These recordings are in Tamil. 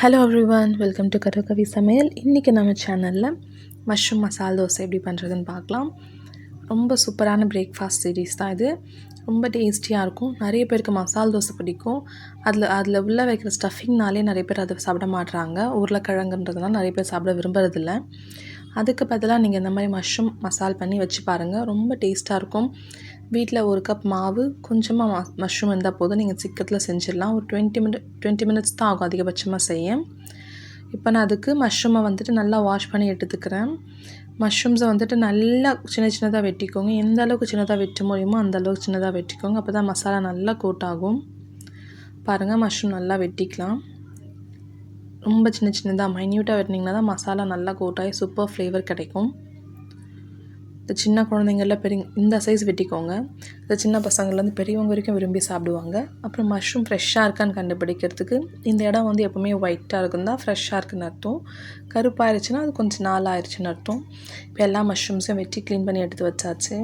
ஹலோ எவ்ரிவன் வெல்கம் டு கருகவி சமையல் இன்றைக்கி நம்ம சேனலில் மஷ்ரூம் மசால் தோசை எப்படி பண்ணுறதுன்னு பார்க்கலாம். ரொம்ப சூப்பரான பிரேக்ஃபாஸ்ட் சீரீஸ் தான் இது. ரொம்ப டேஸ்டியாக இருக்கும். நிறைய பேருக்கு மசால் தோசை பிடிக்கும். அதில் அதில் உள்ளே வைக்கிற ஸ்டஃபிங்னாலே நிறைய பேர் அதை சாப்பிட மாட்டுறாங்க உருளைக்கிழங்குன்றதுனால நிறைய பேர் சாப்பிட விரும்புறதில்ல. அதுக்கு பதிலாக நீங்கள் இந்த மாதிரி மஷ்ரூம் மசால் பண்ணி வச்சு பாருங்கள் ரொம்ப டேஸ்ட்டாக இருக்கும். வீட்டில் ஒரு கப் மாவு கொஞ்சமாக ம மஷ்ரூம் இருந்தால் போதும். நீங்கள் சிக்கத்தில் செஞ்சிடலாம். ஒரு டுவெண்ட்டி மினிட் டுவெண்ட்டி மினிட்ஸ் தான் ஆகும் அதிகபட்சமாக செய்ய. இப்போ நான் அதுக்கு மஷ்ரூமை வந்துட்டு நல்லா வாஷ் பண்ணி எடுத்துக்கிறேன். மஷ்ரூம்ஸை வந்துட்டு நல்லா சின்ன சின்னதாக வெட்டிக்கோங்க. எந்த அளவுக்கு சின்னதாக வெட்ட முடியுமோ அந்த அளவுக்கு சின்னதாக வெட்டிக்கோங்க. அப்போ தான் மசாலா நல்லா கோட் ஆகும். பாருங்கள் மஷ்ரூம் நல்லா வெட்டிக்கலாம். ரொம்ப சின்ன சின்னதாக மைன்யூட்டாக வெட்டினீங்கன்னா தான் மசாலா நல்லா கோட்டாகி சூப்பர் ஃப்ளேவர் கிடைக்கும். இந்த சின்ன குழந்தைங்கள்லாம் பெரிய இந்த சைஸ் வெட்டிக்கோங்க. இந்த சின்ன பசங்கள்லேருந்து பெரியவங்க வரைக்கும் விரும்பி சாப்பிடுவாங்க. அப்புறம் மஷ்ரூம் ஃப்ரெஷ்ஷாக இருக்கான்னு கண்டுபிடிக்கிறதுக்கு இந்த இடம் வந்து எப்போவுமே ஒயிட்டாக இருக்கும் தான் ஃப்ரெஷ்ஷாக இருக்குன்னு அர்த்தம். கருப்பாயிருச்சுன்னா அது கொஞ்சம் நாள் ஆயிடுச்சுன்னு அர்த்தம். இப்போ எல்லா மஷ்ரூம்ஸையும் வெட்டி க்ளீன் பண்ணி எடுத்து வச்சாச்சு.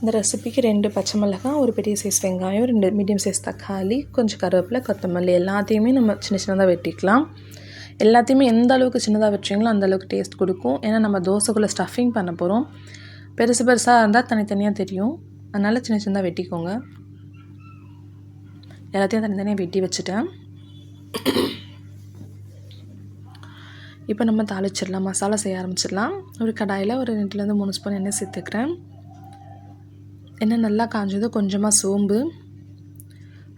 இந்த ரெசிபிக்கு ரெண்டு பச்சை மிளகாய் ஒரு பெரிய சைஸ் வெங்காயம் ரெண்டு மீடியம் சைஸ் தக்காளி கொஞ்சம் கருவேப்பிலை கொத்தமல்லி எல்லாத்தையுமே நம்ம சின்ன சின்னதாக வெட்டிக்கலாம். எல்லாத்தையுமே எந்த அளவுக்கு சின்னதாக வச்சிங்களோ அந்த அளவுக்கு டேஸ்ட் கொடுக்கும். ஏன்னா நம்ம தோசைக்குள்ளே ஸ்டஃபிங் பண்ண போகிறோம் பெருசு பெருசாக இருந்தால் தனித்தனியாக தெரியும். அதனால் சின்ன சின்னதாக வெட்டிக்கோங்க. எல்லாத்தையும் தனித்தனியாக வெட்டி வச்சுட்டேன். இப்போ நம்ம தாளிச்சிடலாம். மசாலா செய்ய ஆரம்பிச்சிடலாம். ஒரு கடாயில் ஒரு ரெண்டுலேருந்து மூணு ஸ்பூன் எண்ணெய் சேர்த்துக்கிறேன். எண்ணெய் நல்லா காஞ்சது கொஞ்சமாக சோம்பு.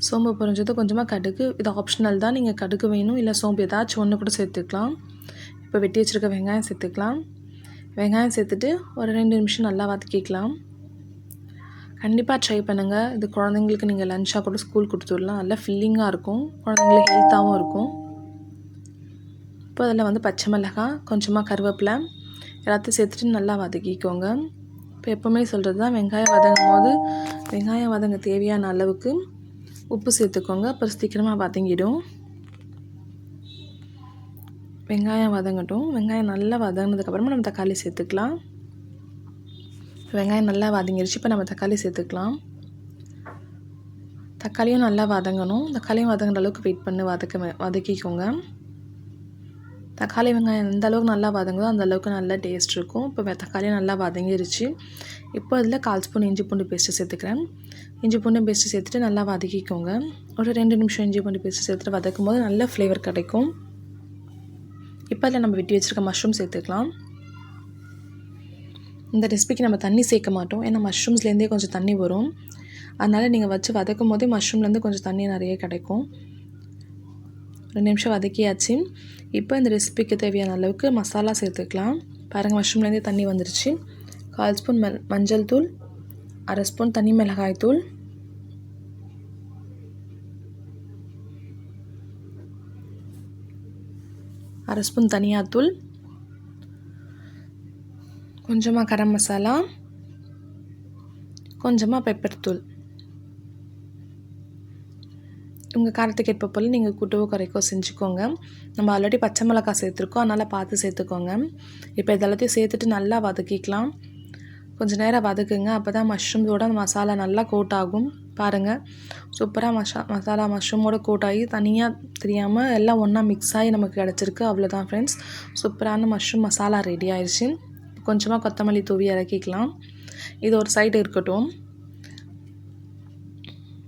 சோம்பு பொரிஞ்சது கொஞ்சமாக கடுகு. இது ஆப்ஷனல் தான். நீங்கள் கடுகு வேணும் இல்லை சோம்பு ஏதாச்சும் ஒன்று கூட சேர்த்துக்கலாம். இப்போ வெட்டி வச்சுருக்க வெங்காயம் சேர்த்துக்கலாம். வெங்காயம் சேர்த்துட்டு ஒரு ரெண்டு நிமிஷம் நல்லா வதக்கிக்கலாம். கண்டிப்பாக ட்ரை பண்ணுங்கள் இது குழந்தைங்களுக்கு நீங்கள் லஞ்சாக கூட ஸ்கூல் கொடுத்துடலாம் நல்லா ஃபில்லிங்காக இருக்கும். குழந்தைங்களுக்கு ஹெல்த்தாகவும் இருக்கும். இப்போ அதில் வந்து பச்சை மிளகாய் கொஞ்சமாக கருவேப்பிலை எல்லாத்தையும் சேர்த்துட்டு நல்லா வதக்கிக்கோங்க. இப்போ எப்போவுமே சொல்கிறது தான் வெங்காயம் வதங்கும் போது வெங்காயம் வதங்க தேவையான அளவுக்கு உப்பு சேர்த்துக்கோங்க. அப்புறம் சீக்கிரமாக வதங்கிடும். வெங்காயம் வதங்கட்டும். வெங்காயம் நல்லா வதங்கினதுக்கப்புறமா நம்ம தக்காளி சேர்த்துக்கலாம். வெங்காயம் நல்லா வதங்கிடுச்சு இப்போ நம்ம தக்காளி சேர்த்துக்கலாம். தக்காளியும் நல்லா வதங்கணும். தக்காளியும் வதங்குற அளவுக்கு வெயிட் பண்ணி. வதக்க வதக்கிக்கோங்க. தக்காளி வெங்காயம் எந்த அளவுக்கு நல்லா வதங்குதோ அந்த அளவுக்கு நல்லா டேஸ்ட் இருக்கும். இப்போ தக்காளியும் நல்லா வதங்கிருச்சு. இப்போ அதில் கால் ஸ்பூன் இஞ்சி பூண்டு பேஸ்ட்டு சேர்த்துக்கிறேன். இஞ்சி பூண்டு பேஸ்ட்டு சேர்த்துட்டு நல்லா வதக்கிக்கோங்க. ஒரு ரெண்டு நிமிஷம் இஞ்சி பூண்டு பேஸ்ட்டு சேர்த்துட்டு வதக்கும் போது நல்ல ஃப்ளேவர் கிடைக்கும். இப்போ அதில் நம்ம வெட்டி வச்சுருக்க மஷ்ரூம் சேர்த்துக்கலாம். இந்த ரெசிபிக்கு நம்ம தண்ணி சேர்க்க மாட்டோம். ஏன்னா மஷ்ரூம்ஸ்லேருந்தே கொஞ்சம் தண்ணி வரும். அதனால் நீங்கள் வச்சு வதக்கும் போதே மஷ்ரூம்லேருந்து கொஞ்சம் தண்ணி நிறைய கிடைக்கும். ரெண்டு நிமிஷம் வதக்கியாச்சு. இப்போ இந்த ரெசிபிக்கு தேவையான அளவுக்கு மசாலா சேர்த்துக்கலாம். பாருங்கள் மஷ்ரூம்லேருந்தே தண்ணி வந்துருச்சு. கால் ஸ்பூன் மெல் மஞ்சள் தூள் அரை ஸ்பூன் தனி மிளகாய் தூள். அரை ஸ்பூன் தனியாத்தூள். கொஞ்சமாக கரம் மசாலா. கொஞ்சமாக பெப்பர் தூள். உங்கள் காரத்துக்கு ஏற்ப போல் நீங்கள் கூட்டவோ குறைக்கோ செஞ்சுக்கோங்க. நம்ம ஆல்ரெடி பச்சை மிளகாய் சேர்த்துருக்கோம். அதனால் பார்த்து சேர்த்துக்கோங்க. இப்போ இதெல்லாத்தையும் சேர்த்துட்டு நல்லா வதக்கிக்கலாம். கொஞ்சம் நேரம் வதக்குங்க. அப்போ தான் மஷ்ரூம்ஸோட மசாலா நல்லா கோட் ஆகும். பாருங்கள் சூப்பராக மஷா மசாலா மஷ்ரூமோட கோட் ஆகி தனியாக தெரியாமல் எல்லாம் ஒன்றா மிக்ஸ் ஆகி நமக்கு கிடச்சிருக்கு. அவ்வளோதான் ஃப்ரெண்ட்ஸ் சூப்பரான மஷ்ரூம் மசாலா ரெடி ஆயிடுச்சு கொஞ்சமாக கொத்தமல்லி தூவி இறக்கிக்கலாம். இது ஒரு சைடு இருக்கட்டும்.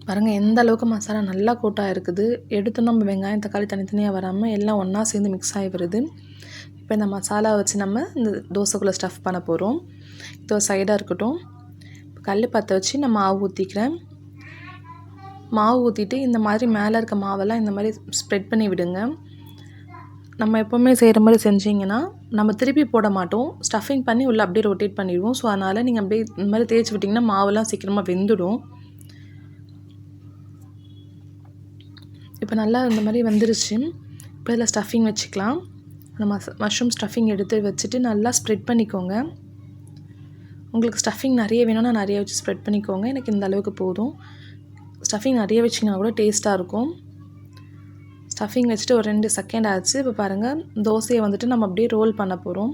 பாருங்கள் எந்த அளவுக்கு மசாலா நல்லா கூட்டாக இருக்குது எடுத்து நம்ம வெங்காயம் தக்காளி தனித்தனியாக வராமல் எல்லாம் ஒன்றா சேர்ந்து மிக்ஸ் ஆகி வருது. இப்போ இந்த மசாலா வச்சு நம்ம இந்த தோசைக்குள்ளே ஸ்டஃப் பண்ண போகிறோம் இது ஒரு சைடாக இருக்கட்டும். கல் பற்ற வச்சு நான் மாவு ஊற்றிக்கிறேன் மாவு ஊற்றிட்டு இந்த மாதிரி மேலே இருக்க மாவெல்லாம் இந்த மாதிரி ஸ்ப்ரெட் பண்ணி விடுங்க. நம்ம எப்போவுமே செய்கிற மாதிரி செஞ்சிங்கன்னா நம்ம திருப்பி போட மாட்டோம். ஸ்டஃபிங் பண்ணி உள்ளே அப்படியே ரொட்டேட் பண்ணிடுவோம். ஸோ அதனால் நீங்கள் அப்படியே இந்த மாதிரி தேய்ச்சி விட்டிங்கன்னா மாவெல்லாம் சீக்கிரமாக வெந்துடும். இப்போ நல்லா இந்த மாதிரி வந்துருச்சு. இப்போ இதில் ஸ்டஃபிங் வச்சுக்கலாம். அந்த மஸ் மஷ்ரூம் ஸ்டஃபிங் எடுத்து வச்சுட்டு நல்லா ஸ்ப்ரெட் பண்ணிக்கோங்க. உங்களுக்கு ஸ்டஃபிங் நிறைய வேணும்னா நிறைய வச்சு ஸ்ப்ரெட் பண்ணிக்கோங்க. எனக்கு இந்த அளவுக்கு போதும். ஸ்டஃபிங் நிறைய வச்சிங்கன்னா கூட டேஸ்ட்டாக இருக்கும். ஸ்டஃபிங் வச்சுட்டு ஒரு ரெண்டு செகண்ட் ஆச்சு. இப்போ பாருங்கள் தோசையை வந்துட்டு நம்ம அப்படியே ரோல் பண்ண போகிறோம்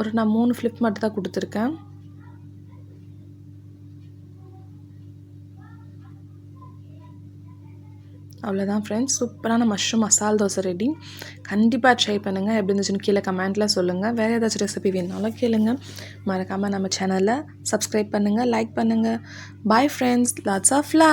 ஒரு நான் மூணு ஃப்ளிப் மட்டும் தான் கொடுத்துருக்கேன். அவ்வளோதான் ஃப்ரெண்ட்ஸ் சூப்பரான மஷ்ரூம் மசால் தோசை ரெடி கண்டிப்பாக ட்ரை பண்ணுங்கள் எப்படி இருந்துச்சுன்னு கீழே கமெண்ட்டில் சொல்லுங்கள் வேறு ஏதாச்சும் ரெசிபி வேணுனாலும் கேளுங்க. மறக்காமல் நம்ம சேனலை சப்ஸ்கிரைப் பண்ணுங்கள் லைக் பண்ணுங்கள் bye friends lots of law